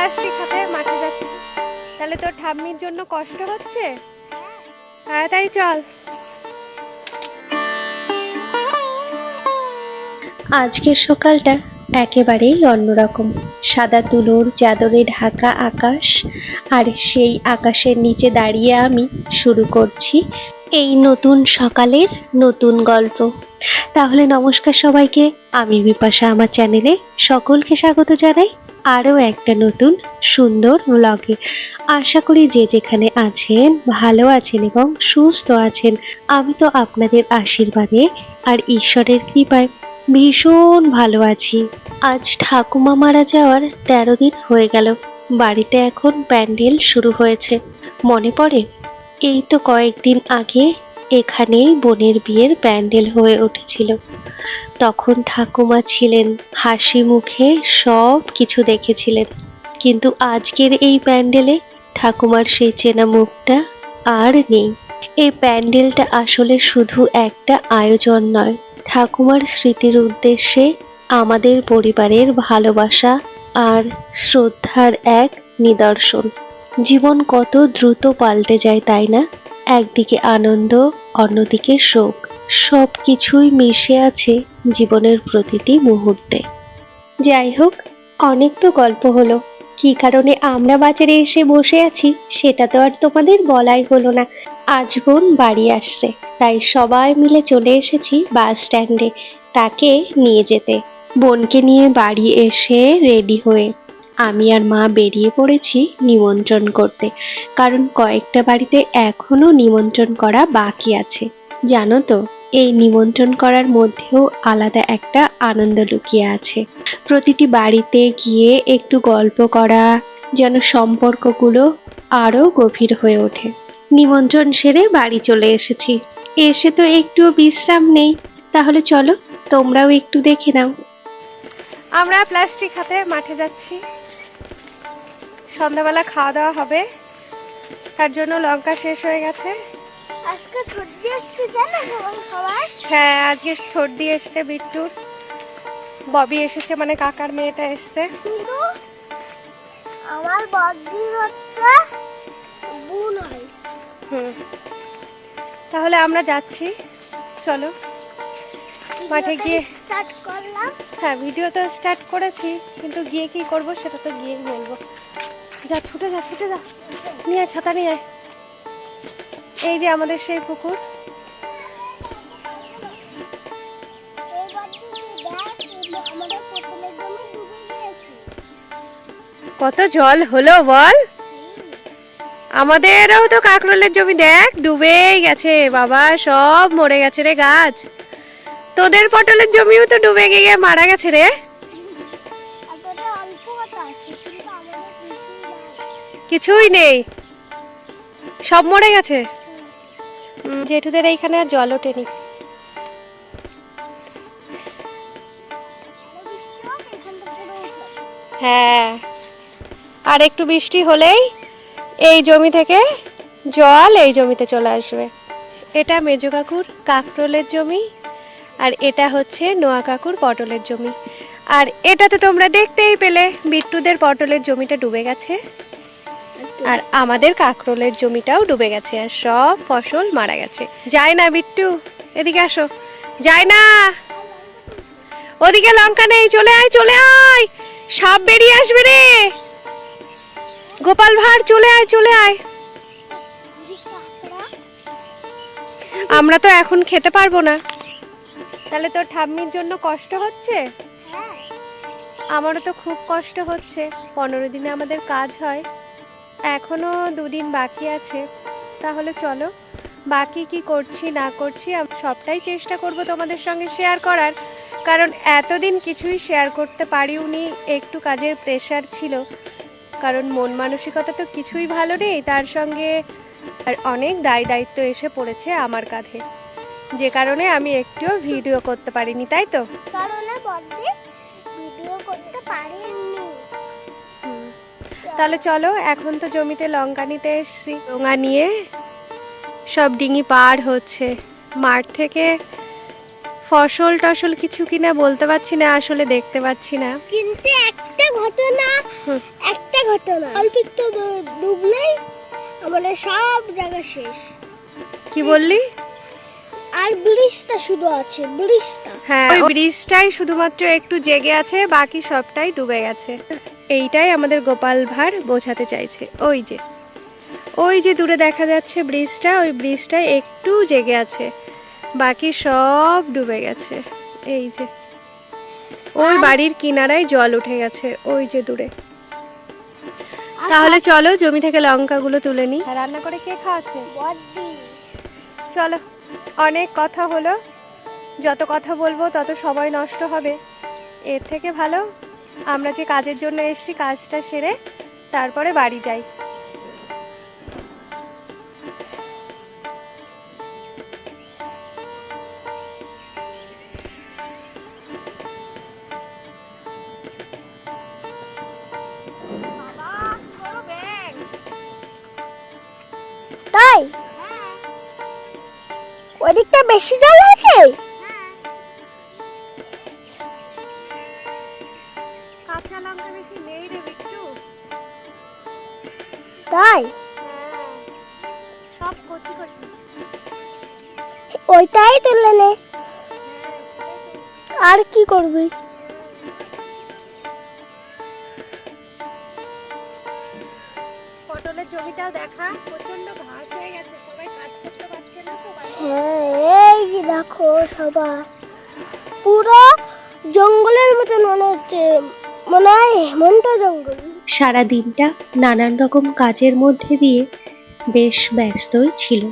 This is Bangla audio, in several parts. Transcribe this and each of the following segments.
প্লাস্টিক হাতে মাঠে যাচ্ছি। তাহলে তোর ঠাম্মির জন্য কষ্ট হচ্ছে? তাড়াতাড়ি চল। আজকের সকালটা একেবারেই অন্যরকম। সাদা তুলোর চাদরে ঢাকা আকাশ, আর সেই আকাশের নিচে দাঁড়িয়ে আমি শুরু করছি এই নতুন সকালের নতুন গল্প। তাহলে নমস্কার সবাইকে, আমি বিপাশা, আমার চ্যানেলে সকলকে স্বাগত জানাই। আরও একটা নতুন সুন্দর ব্লগে আশা করি যে যেখানে আছেন ভালো আছেন এবং সুস্থ আছেন, আমি তো আপনাদের আশীর্বাদে আর ঈশ্বরের কৃপায় ভীষণ ভালো আছি। আজ ঠাকুমা মারা যাওয়ার তেরো দিন হয়ে গেল। বাড়িতে এখন প্যান্ডেল শুরু হয়েছে। মনে পড়ে? এই তো কয়েকদিন আগে এখানেই বোনের বিয়ের প্যান্ডেল হয়ে উঠেছিল। তখন ঠাকুমা ছিলেন, হাসি মুখে সব কিছু দেখেছিলেন। কিন্তু আজকের এই প্যান্ডেলে ঠাকুমার সেই চেনা মুখটা আর নেই। এই প্যান্ডেলটা আসলে শুধু একটা আয়োজন নয়, ঠাকুমার স্মৃতির উদ্দেশ্যে আমাদের পরিবারের ভালোবাসা আর শ্রদ্ধার এক নিদর্শন। জীবন কত দ্রুত পাল্টে যায়, তাই না? একদিকে আনন্দ, অন্যদিকে শোক। সব কিছুই মিশে আছে জীবনের প্রতিটি মুহূর্তে। যাই হোক, অনেক তো গল্প হলো। কি কারণে আমরা বাজারে এসে বসে আছি, সেটা তো আর তোমাদের বলাই হলো না। আজ বোন বাড়ি আসছে, তাই সবাই মিলে চলে এসেছি বাস স্ট্যান্ডে, তাকে নিয়ে যেতে। বোনকে নিয়ে বাড়ি এসে রেডি হয়ে আমি আর মা বেরিয়ে পড়েছি নিমন্ত্রণ করতে। কারণ কয়েকটা বাড়িতে এখনও নিমন্ত্রণ করা বাকি আছে। জানো তো, এই নিমন্ত্রণ করার মধ্যেও আলাদা একটা আনন্দ লুকিয়ে আছে। প্রতিটি বাড়িতে গিয়ে একটু গল্প করা, যেন সম্পর্কগুলো আরও গভীর হয়ে ওঠে। নিমন্ত্রণ সেরে বাড়ি চলে এসেছি। এসে তো একটুও বিশ্রাম নেই। তাহলে চলো, তোমরাও একটু দেখে নাও। আমরা প্লাস্টিক হাতে মাঠে যাচ্ছি। সন্ধ্যাবেলা খাওয়া দাওয়া হবে। তার জন্য লঙ্কা শেষ হয়ে গেছে। আজকে সর্দি আসছে জানো সবাই হ্যাঁ আজকে সর্দি এসছে বিট্টুর। ববি এসেছে মানে কাকার মেয়েটা এসছে। কিন্তু আমার বদ্দি হচ্ছে বোন হয়। হুম। তাহলে আমরা যাচ্ছি। চলো। মাঠে গিয়ে স্টার্ট করলাম। হ্যাঁ ভিডিও তো স্টার্ট করেছি কিন্তু গিয়ে কি করব সেটা তো গিয়েই বলব। যা, ছুটে যা ছুটে যা। নিয়ে আয়, ছাতা নিয়ে এই যে আমাদের সেই পুকুর। কত জল হলো বল। আমাদেরও তো কাকরোলের জমি দেখ, ডুবেই গেছে। বাবা, সব মরে গেছে রে গাছ। তোদের পটলের জমিও তো ডুবে গিয়ে মারা গেছে রে। কিছুই নেই। সব মরে গেছে। জেঠুদের এইখানে আর জল ওঠেনি। হ্যাঁ আর একটু বৃষ্টি হলেই এই জমি থেকে জল এই জমিতে চলে আসবে। এটা মেজো কাকুর কাকরোলের জমি, আর এটা হচ্ছে নোয়া কাকুর পটলের জমি। আর এটা তো তোমরা দেখতেই পেলে বিট্টুদের পটলের জমিটা ডুবে গেছে। আর আমাদের কাকরোলের জমিটাও ডুবে গেছে আর সব ফসল মারা গেছে। যাই না বিট্টু এদিকে আসো। যাই না। ওদিকে লঙ্কা নেই চলে আয় চলে আয়। সাপ বেরিয়ে আসবে রে। গোপাল ভাঁড় চলে আয় চলে আয়। আমরা তো এখন খেতে পারব না। তাহলে তোর ঠাম্মির জন্য কষ্ট হচ্ছে? হ্যাঁ। আমারও তো খুব কষ্ট হচ্ছে। পনেরো দিনে আমাদের কাজ হয়। এখনও দুদিন বাকি আছে। তাহলে চলো, বাকি কি করছি না করছি আমি সবটাই চেষ্টা করব তোমাদের সঙ্গে শেয়ার করার। কারণ এতদিন কিছুই শেয়ার করতে পারিওনি, একটু কাজের প্রেশার ছিল। কারণ মন মানসিকতা তো কিছুই ভালো নেই, তার সঙ্গে আর অনেক দায় দায়িত্ব এসে পড়েছে আমার কাঁধে। যে কারণে আমি একটুও ভিডিও করতে পারিনি, তাই তো? ভিডিও করতে পারেননি হুম। তাহলে চলো এখন তো জমিতে লঙ্কা নিতে এসছি। ডোঙা নিয়ে সব ডিঙি পার হচ্ছে। মাঠ থেকে ফসল টসল কিছু কিনা বলতে পারছি না আসলে দেখতে পাচ্ছি না। কিন্তু একটা ঘটনা একটা ঘটনা। অল্প একটু ডুবলেই আমাদের সব জায়গা শেষ। কি বললি? আর ব্রিজটা শুধু আছে ব্রিজটা। হ্যাঁ ওই ব্রিজটাই শুধুমাত্র একটু জেগে আছে বাকি সবটাই ডুবে গেছে। এইটাই আমাদের গোপাল ভাঁড় বোঝাতে চাইছে। ওই যে ওই যে দূরে দেখা যাচ্ছে ব্রিজটা ওই ব্রিজটাই একটু জেগে আছে। বাকি সব ডুবে গেছে। এই যে ওই বাড়ির কিনারায় জল উঠে গেছে ওই যে দূরে। তাহলে চলো জমি থেকে লঙ্কাগুলো তুলে নিই। রান্না করে কে খাওয়াচ্ছে? চলো অনেক কথা হলো। যত কথা বলব তত সময় নষ্ট হবে। এর থেকে ভালো আমরা যে কাজের জন্য এসেছি কাজটা সেরে তারপরে বাড়ি যাই। তাই? ওদিকটা বেশি জল আছে? তাই? সব কচি কচি। ওইটাই তুলে নে আর কি করবি? পটলের জমিটাও দেখা প্রচণ্ড ঘাস হয়ে গেছে সবাই কাজ করতে পারছে না তো হ্যাঁ এই দেখো সবাই। পুরো জঙ্গলের মতন মনে হচ্ছে মনে হয় হেমন্ত জঙ্গল। সারা দিনটা নানান রকম কাজের মধ্যে দিয়ে বেশ ব্যস্তই ছিল।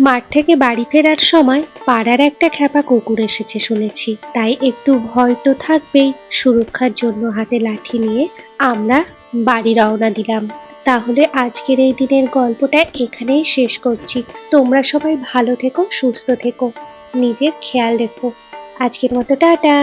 মাঠ থেকে বাড়ি ফেরার সময় পাড়ার একটা খ্যাপা কুকুর এসেছে শুনেছি। তাই একটু ভয় তো থাকবেই সুরক্ষার জন্য হাতে লাঠি নিয়ে আমরা বাড়ি রওনা দিলাম। তাহলে আজকের এই দিনের গল্পটা এখানেই শেষ করছি। তোমরা সবাই ভালো থেকো, সুস্থ থেকো। নিজের খেয়াল রেখো। আজকের মতো টাটা।